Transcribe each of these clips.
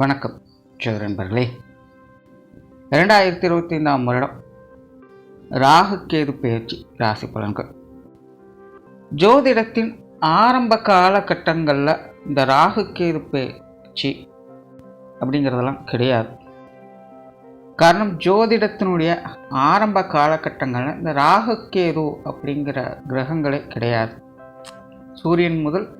வணக்கம் சதுரன்பர்களே ரெண்டாயிரத்தி இரண்டாயிரத்தி இருபத்தி ஐந்தாம் வருடம் ராகுக்கேது பயிற்சி ராசி பலன்கள். ஜோதிடத்தின் ஆரம்ப காலகட்டங்களில் இந்த ராகுக்கேது பயிற்சி அப்படிங்கிறதெல்லாம் கிடையாது. காரணம் ஜோதிடத்தினுடைய ஆரம்ப காலகட்டங்களில் இந்த ராகுக்கேது அப்படிங்கிற கிரகங்களே கிடையாது. சூரியன் முதல்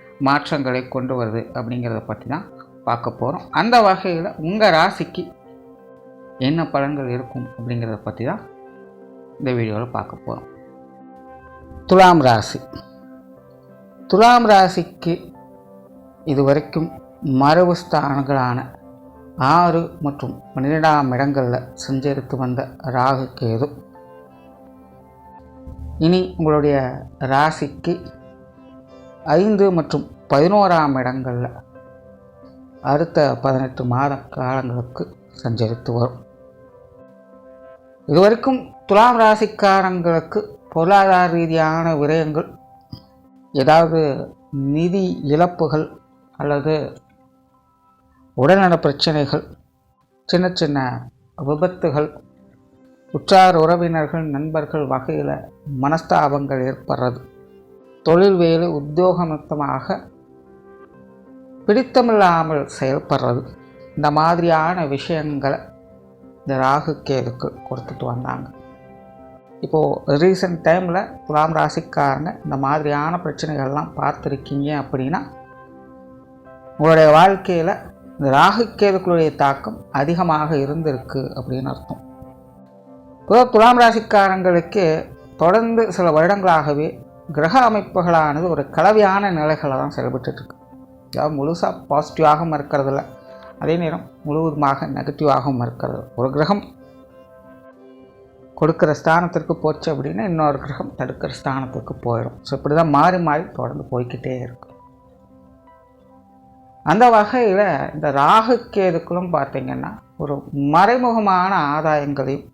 மாற்றங்களை கொண்டு வருது அப்படிங்கிறத பற்றி தான் பார்க்க போகிறோம் அந்த வகையில் உங்கள் ராசிக்கு என்ன பலன்கள் இருக்கும் அப்படிங்கிறத பற்றி தான் இந்த வீடியோவில் பார்க்க போகிறோம் துலாம் ராசி. துலாம் ராசிக்கு இதுவரைக்கும் மரபு ஸ்தானங்களான ஆறு மற்றும் பன்னிரெண்டாம் இடங்களில் சஞ்சரித்து வந்த ராகு கேது. இனி உங்களுடைய ராசிக்கு ஐந்து மற்றும் பதினோராம் இடங்களில் அடுத்த பதினெட்டு மாத காலங்களுக்கு சஞ்சரித்து வரும். இதுவரைக்கும் துலாம் ராசிக்காரங்களுக்கு பொருளாதார ரீதியான விரயங்கள் ஏதாவது நிதி இழப்புகள் அல்லது உடல்நல பிரச்சனைகள் சின்ன சின்ன விபத்துகள் உற்றார் உறவினர்கள் நண்பர்கள் வகையில் மனஸ்தாபங்கள் ஏற்படுறது. தொழில் வேலை உத்தியோகமத்தமாக பிடித்தமில்லாமல் செயல்படுறது. இந்த மாதிரியான விஷயங்களை இந்த ராகு கேதுக்கு கொடுத்துட்டு வந்தாங்க. இப்போது ரீசெண்ட் டைமில் துலாம் ராசிக்காரங்க இந்த மாதிரியான பிரச்சனைகள்லாம் பார்த்துருக்கீங்க அப்படின்னா உங்களுடைய வாழ்க்கையில் இந்த ராகு கேதுக்களுடைய தாக்கம் அதிகமாக இருந்திருக்கு அப்படின்னு அர்த்தம். இப்போ துலாம் ராசிக்காரங்களுக்கு தொடர்ந்து சில வருடங்களாகவே கிரக அமைப்புகளானது ஒரு கலவையான நிலைகளை தான் செயல்பட்டுருக்கு அதாவது முழுசாக பாசிட்டிவாகவும் இருக்கிறதில்ல. அதே நேரம் முழுவதுமாக நெகட்டிவாகவும் இருக்கிறது. ஒரு கிரகம் கொடுக்குற ஸ்தானத்திற்கு போச்சு அப்படின்னா இன்னொரு கிரகம் தடுக்கிற ஸ்தானத்துக்கு போயிடும். ஸோ இப்படி தான் மாறி மாறி தொடர்ந்து போய்கிட்டே இருக்கும் அந்த வகையில் இந்த ராகு கேதுக்களும் பார்த்திங்கன்னா ஒரு மறைமுகமான ஆதாயங்களையும்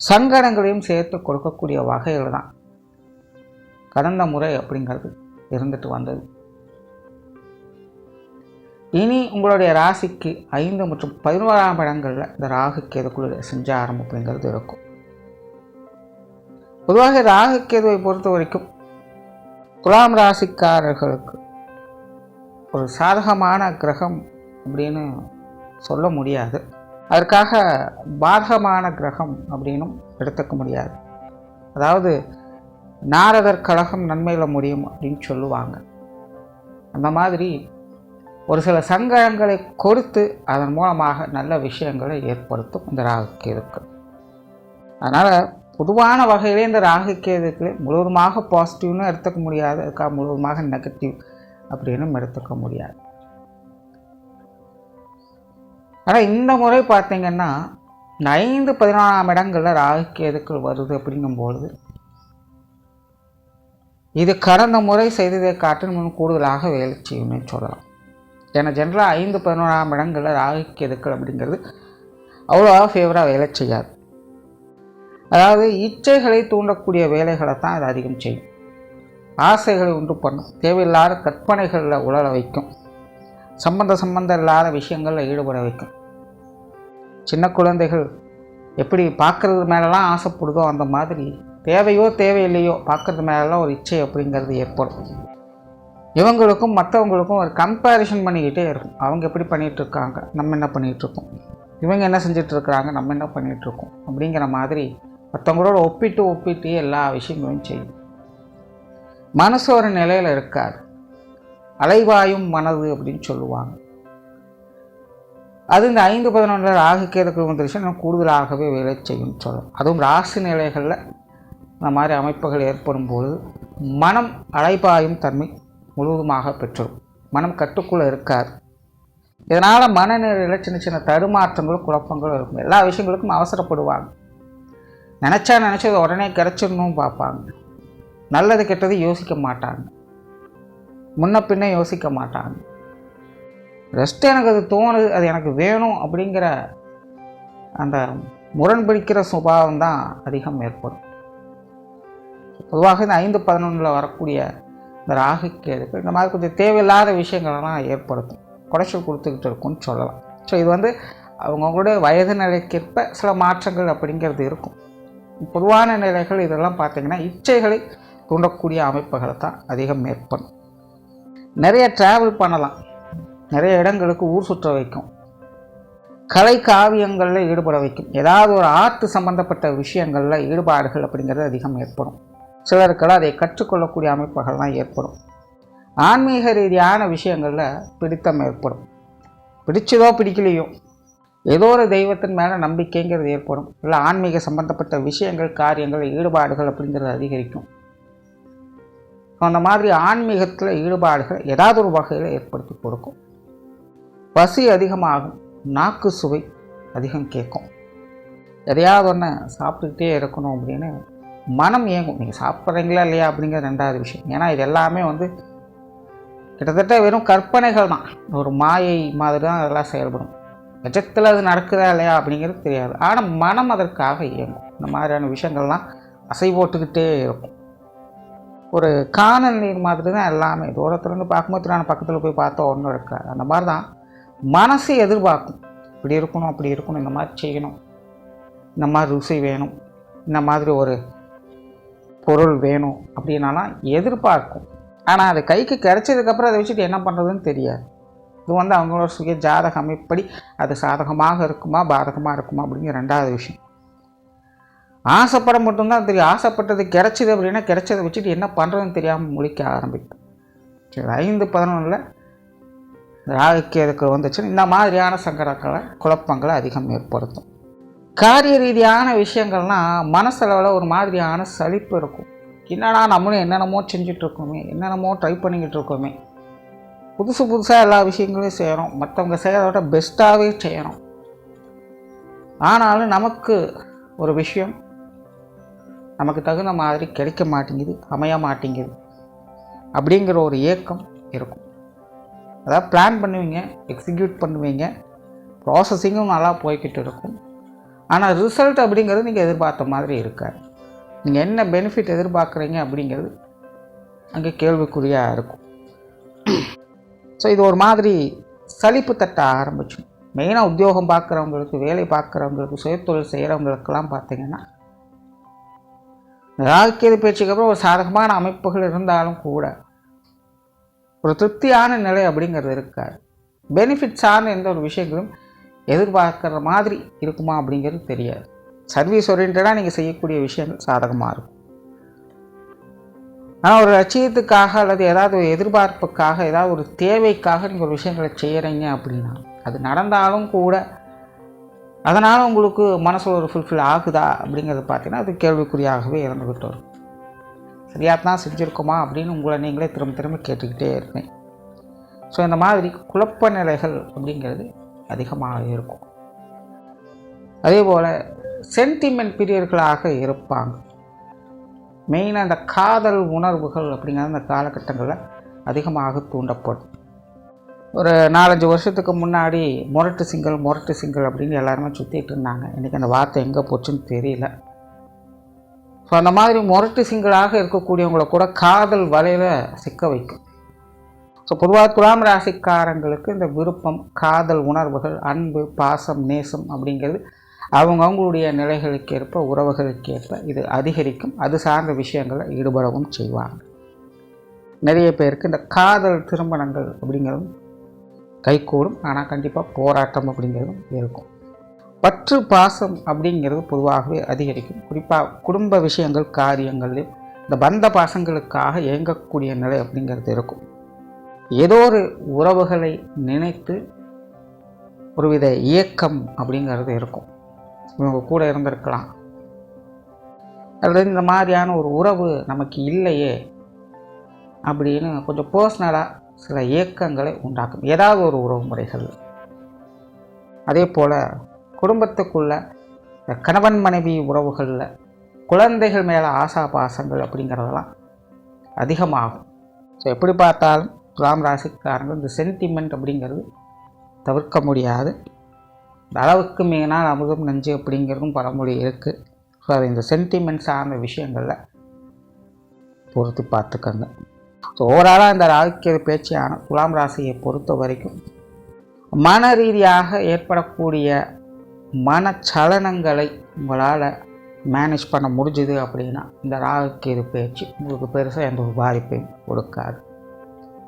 சங்கடங்களையும் சேர்த்து கொடுக்கக்கூடிய வகையில் தான் கடந்த முறை அப்படிங்கிறது இருந்துட்டு வந்தது. இனி உங்களுடைய ராசிக்கு ஐந்து மற்றும் பதினோராம் இடங்களில் இந்த ராகு கேதுக்குள்ள செஞ்சாரம் அப்படிங்கிறது இருக்கும். பொதுவாக ராகு கேதுவை பொறுத்த வரைக்கும் துலாம் ராசிக்காரர்களுக்கு ஒரு சாதகமான கிரகம் அப்படின்னு சொல்ல முடியாது. அதற்காக பாதகமான கிரகம் அப்படின்னும் எடுத்துக்க முடியாது. அதாவது நாரதர் கழகம் நன்மையில் முடியும் அப்படின்னு சொல்லுவாங்க. அந்த மாதிரி ஒரு சில சங்கடங்களை கொடுத்து அதன் மூலமாக நல்ல விஷயங்களை ஏற்படுத்தும் இந்த ராகுக்கேதுக்கு அதனால் பொதுவான வகையிலே இந்த ராகுக்கேதுக்கு முழுவதுமாக பாசிட்டிவ்னு எடுத்துக்க முடியாது. அதுக்காக முழுவதுமாக நெகட்டிவ் அப்படின்னு எடுத்துக்க முடியாது. ஆனால் இந்த முறை பார்த்திங்கன்னா இந்த ஐந்து பதினாலாம் இடங்களில் ராகுக்கேதுக்கள் வருது அப்படிங்கும்பொழுது இது கடந்த முறை செய்ததை காட்டிலும் கூடுதலாக வேலை செய்யும்னு சொல்லலாம். ஏன்னா ஜென்ரலாக ஐந்து பதினோராம் இடங்களில் ராகு கெதுக்கள் அப்படிங்கிறது அவ்வளோவா ஃபேவராக வேலை செய்யாது. அதாவது இச்சைகளை தூண்டக்கூடிய வேலைகளை தான் அது அதிகம் செய்யும். ஆசைகளை உண்டு பண்ணும். தேவையில்லாத கற்பனைகளில் உழல வைக்கும். சம்பந்த சம்பந்தம் இல்லாத விஷயங்களில் ஈடுபட வைக்கும். சின்ன குழந்தைகள் எப்படி பார்க்குறது மேலெலாம் ஆசைப்படுதோ அந்த மாதிரி தேவையோ தேவையில்லையோ பார்க்குறது மேலாம் ஒரு இச்சை அப்படிங்கிறது ஏற்படும். இவங்களுக்கும் மற்றவங்களுக்கும் ஒரு கம்பேரிஷன் பண்ணிக்கிட்டே இருக்கும். அவங்க எப்படி பண்ணிகிட்ருக்காங்க? நம்ம என்ன பண்ணிகிட்ருக்கோம்? இவங்க என்ன செஞ்சிட்ருக்குறாங்க நம்ம என்ன பண்ணிகிட்ருக்கோம்? அப்படிங்கிற மாதிரி மற்றவங்களோட ஒப்பிட்டு ஒப்பிட்டு எல்லா விஷயங்களும் செய்யும். மனசு ஒரு நிலையில் இருக்காது. அலைவாயும் மனது அப்படின்னு சொல்லுவாங்க. அது இந்த ஐந்து பதினொன்றில் ராகு கேதுக்கு வந்துருச்சு இன்னும் கூடுதலாகவே வேலை செய்யும் சொல்லலாம் அதுவும் ராசி நிலைகளில் இந்த மாதிரி அமைப்புகள் ஏற்படும் பொழுது மனம் அலைபாயும் தன்மை முழுவதுமாக பெற்றோம். மனம் கட்டுக்குள்ளே இருக்காது. இதனால் மனநிலையில் சின்ன சின்ன தடுமாற்றங்களும் குழப்பங்களும் இருக்கும். எல்லா விஷயங்களுக்கும் அவசரப்படுவாங்க. நினச்சா நினச்சது உடனே கிடச்சிடணும் பார்ப்பாங்க. நல்லது கெட்டது யோசிக்க மாட்டாங்க. முன்ன பின்ன யோசிக்க மாட்டாங்க. ரெஸ்ட் எனக்கு அது தோணுது அது எனக்கு வேணும் அப்படிங்கிற அந்த முரண்பிடிக்கிற சுபாவம் தான் அதிகம் ஏற்படும். பொதுவாக இந்த ஐந்து பதினொன்றில் வரக்கூடிய இந்த ராகு கேதுக்கு இந்த மாதிரி கொஞ்சம் தேவையில்லாத விஷயங்களெல்லாம் ஏற்படுத்தும். குடைச்சல் கொடுத்துக்கிட்டு இருக்கும்னு சொல்லலாம். ஸோ இது வந்து அவங்கவுங்களுடைய வயது நிலைக்கேற்ப சில மாற்றங்கள் அப்படிங்கிறது இருக்கும். பொதுவான நிலைகள் இதெல்லாம் பார்த்திங்கன்னா இச்சைகளை தூண்டக்கூடிய அமைப்புகளை தான் அதிகம் ஏற்படும். நிறைய ட்ராவல் பண்ணலாம். நிறைய இடங்களுக்கு ஊர் சுற்ற வைக்கும். கலை காவியங்களில் ஈடுபட வைக்கும். ஏதாவது ஒரு ஆர்ட் சம்மந்தப்பட்ட விஷயங்களில் ஈடுபாடுகள் அப்படிங்கிறது அதிகம் ஏற்படும். சிலருக்கெல்லாம் அதை கற்றுக்கொள்ளக்கூடிய அமைப்புகள்லாம் ஏற்படும். ஆன்மீக ரீதியான விஷயங்களில் பிடித்தம் ஏற்படும். பிடிச்சதோ பிடிக்கலையோ ஏதோ ஒரு தெய்வத்தின் மேலே நம்பிக்கைங்கிறது ஏற்படும். இல்லை ஆன்மீக சம்பந்தப்பட்ட விஷயங்கள் காரியங்கள் ஈடுபாடுகள் அப்படிங்கிறது அதிகரிக்கும். அந்த மாதிரி ஆன்மீகத்தில் ஈடுபாடுகள் ஏதாவது ஒரு வகையில் ஏற்படுத்தி கொடுக்கும். பசி அதிகமாகும் நாக்கு சுவை அதிகம் கேட்கும். எதையாவது ஒன்று சாப்பிட்டுக்கிட்டே இருக்கணும் அப்படின்னு மனம் இயங்கும் நீங்கள் சாப்பிட்றீங்களா இல்லையா அப்படிங்கிற ரெண்டாவது விஷயம். ஏன்னா இது எல்லாமே வந்து கிட்டத்தட்ட வெறும் கற்பனைகள் தான். ஒரு மாயை மாதிரி தான் அதெல்லாம் செயல்படும். நிஜத்தில் அது நடக்குதா இல்லையா அப்படிங்கிறது தெரியாது. ஆனால் மனம் அதற்காக இயங்கும். இந்த மாதிரியான விஷயங்கள்லாம் அசை போட்டுக்கிட்டே இருக்கும். ஒரு காணல் நீர் மாதிரி தான் எல்லாமே. தூரத்துலேருந்து பார்க்கும்போது நான் பக்கத்தில் போய் பார்த்தோம் ஒன்றும் இருக்காது. அந்த மாதிரி தான் மனசு எதிர்பார்க்கும். இப்படி இருக்கணும் அப்படி இருக்கணும் இந்த மாதிரி செய்யணும். இந்த மாதிரி ருசி வேணும். இந்த மாதிரி ஒரு பொருள் வேணும் அப்படின்னாலாம் எதிர்பார்க்கும். ஆனால் அது கைக்கு கிடைச்சதுக்கப்புறம் அதை வச்சுட்டு என்ன பண்ணுறதுன்னு தெரியாது. இது வந்து அவங்களோட சுய ஜாதக அமைப்படி அது சாதகமாக இருக்குமா பாதகமாக இருக்குமா அப்படிங்கிற ரெண்டாவது விஷயம். ஆசைப்பட மட்டும்தான் தெரியும். ஆசைப்பட்டது கிடச்சிது அப்படின்னா கிடைச்சதை வச்சுட்டு என்ன பண்ணுறதுன்னு தெரியாமல் முழிக்க ஆரம்பிக்கும். சரி ஐந்து பதினொன்றில் ராகுக்கேதுக்கு வந்துச்சுன்னா இந்த மாதிரியான சங்கடங்களை குழப்பங்களை அதிகம் ஏற்படுத்தும். காரிய ரீதியான விஷயங்கள்னால் மனசளவில் ஒரு மாதிரியான சலிப்பு இருக்கும். என்னடா நம்மளும் என்னென்னமோ செஞ்சிட்ருக்கோமே என்னென்னமோ ட்ரை பண்ணிக்கிட்டு இருக்கோமே. புதுசு புதுசாக எல்லா விஷயங்களையும் செய்கிறோம் மற்றவங்க செய்கிறத விட பெஸ்ட்டாகவே செய்கிறோம் ஆனாலும் நமக்கு ஒரு விஷயம் நமக்கு தகுந்த மாதிரி கிடைக்க மாட்டேங்குது அமைய மாட்டேங்குது அப்படிங்கிற ஒரு ஏக்கம் இருக்கும். அதாவது பிளான் பண்ணுவீங்க எக்ஸிக்யூட் பண்ணுவீங்க ப்ராசஸிங்கும் நல்லா போய்கிட்டு இருக்கும். ஆனால் ரிசல்ட் அப்படிங்கிறது நீங்கள் எதிர்பார்த்த மாதிரி இருக்காது. நீங்கள் என்ன பெனிஃபிட் எதிர்பார்க்குறீங்க அப்படிங்கிறது அங்கே கேள்விக்குறியாக இருக்கும். ஸோ இது ஒரு மாதிரி சலிப்பு தட்ட ஆரம்பிச்சிடும் மெயினாக உத்தியோகம் பார்க்குறவங்களுக்கு வேலை பார்க்குறவங்களுக்கு சுயத்தொழில் செய்கிறவங்களுக்கெல்லாம் பார்த்தீங்கன்னா ராகுக்கேது பேச்சுக்கு அப்புறம் ஒரு சாதகமான அமைப்புகள் இருந்தாலும் கூட ஒரு திருப்தியான நிலை அப்படிங்கிறது இருக்காது. பெனிஃபிட் சார்ந்த எந்த ஒரு விஷயங்களும் எதிர்பார்க்குற மாதிரி இருக்குமா அப்படிங்கிறது தெரியாது. சர்வீஸ் ஓரியன்டாக நீங்கள் செய்யக்கூடிய விஷயங்கள் சாதகமாக இருக்கும். ஆனால் ஒரு லட்சியத்துக்காக அல்லது ஏதாவது ஒரு எதிர்பார்ப்புக்காக ஏதாவது ஒரு தேவைக்காக நீங்கள் ஒரு விஷயங்களை செய்கிறீங்க அப்படின்னா அது நடந்தாலும் கூட அதனால் உங்களுக்கு மனசில் ஒரு ஃபுல்ஃபில் ஆகுதா அப்படிங்கிறது பார்த்தீங்கன்னா அது கேள்விக்குறியாகவே இருந்துக்கிட்டு வரும். சரியாக தான் செஞ்சுருக்கோமா அப்படின்னு உங்களை நீங்களே திரும்ப திரும்ப கேட்டுக்கிட்டே இருப்பேன் ஸோ இந்த மாதிரி குழப்ப நிலைகள் அப்படிங்கிறது அதிகமாக இருக்கும். அதே போல் சென்டிமெண்ட் பிரியர்களாக இருப்பாங்க. மெயினாக அந்த காதல் உணர்வுகள் அப்படிங்கிறது அந்த காலகட்டங்களில் அதிகமாக தூண்டப்படும். ஒரு நாலஞ்சு வருஷத்துக்கு முன்னாடி முரட்டு சிங்கிள் முரட்டு சிங்கல் அப்படின்னு எல்லாருமே சுற்றிட்டு இருந்தாங்க. இன்றைக்கி அந்த வார்த்தை எங்கே போச்சுன்னு தெரியல. ஸோ அந்த மாதிரி முரட்டு சிங்கிளாக இருக்கக்கூடியவங்கள கூட காதல் வலையில் சிக்க வைக்கும். ஸோ பொதுவாக துலாம் ராசிக்காரங்களுக்கு இந்த விருப்பம் காதல் உணர்வுகள் அன்பு பாசம் நேசம் அப்படிங்கிறது அவங்க அவங்களுடைய நிலைகளுக்கு ஏற்ப உறவுகளுக்கு ஏற்ப இது அதிகரிக்கும். அது சார்ந்த விஷயங்களில் ஈடுபடவும் செய்வாங்க. நிறைய பேருக்கு இந்த காதல் திருமணங்கள் அப்படிங்கிறதும் கைகூடும். ஆனால் கண்டிப்பாக போராட்டம் அப்படிங்கிறதும் இருக்கும். பற்று பாசம் அப்படிங்கிறது பொதுவாகவே அதிகரிக்கும். குறிப்பாக குடும்ப விஷயங்கள் காரியங்கள்லையும் இந்த பந்த பாசங்களுக்காக இயங்கக்கூடிய நிலை அப்படிங்கிறது இருக்கும். ஏதோ ஒரு உறவுகளை நினைத்து ஒருவித இயக்கம் அப்படிங்கிறது இருக்கும். இவங்க கூட இருந்திருக்கலாம். அல்லது இந்த மாதிரியான ஒரு உறவு நமக்கு இல்லையே அப்படின்னு கொஞ்சம் பர்சனலாக சில இயக்கங்களை உண்டாக்கும். ஏதாவது ஒரு உறவு முறைகள். அதே போல் குடும்பத்துக்குள்ள இந்த கணவன் மனைவி உறவுகளில் குழந்தைகள் மேலே ஆசா பாசங்கள் அப்படிங்கிறதெல்லாம் அதிகமாகும். ஸோ எப்படி பார்த்தாலும் துலாம் ராசிக்காரங்க இந்த சென்டிமெண்ட் அப்படிங்கிறது தவிர்க்க முடியாது. இந்த அளவுக்கு மீனால் அமுதம் நஞ்சு அப்படிங்கிறதும் பழமொழி இருக்குது ஸோ அது இந்த சென்டிமெண்ட் சார்ந்த விஷயங்களில் பொறுத்து பார்த்துக்கங்க. ஸோ ஓவராலாக இந்த ராகுக்கிய பேச்சியான துலாம் ராசியை பொறுத்த வரைக்கும் மன ரீதியாக ஏற்படக்கூடிய மனச்சலனங்களை உங்களால் மேனேஜ் பண்ண முடிஞ்சுது அப்படின்னா இந்த ராகுக்கேது பேச்சு உங்களுக்கு பெருசாக எந்த ஒரு பாதிப்பையும் கொடுக்காது.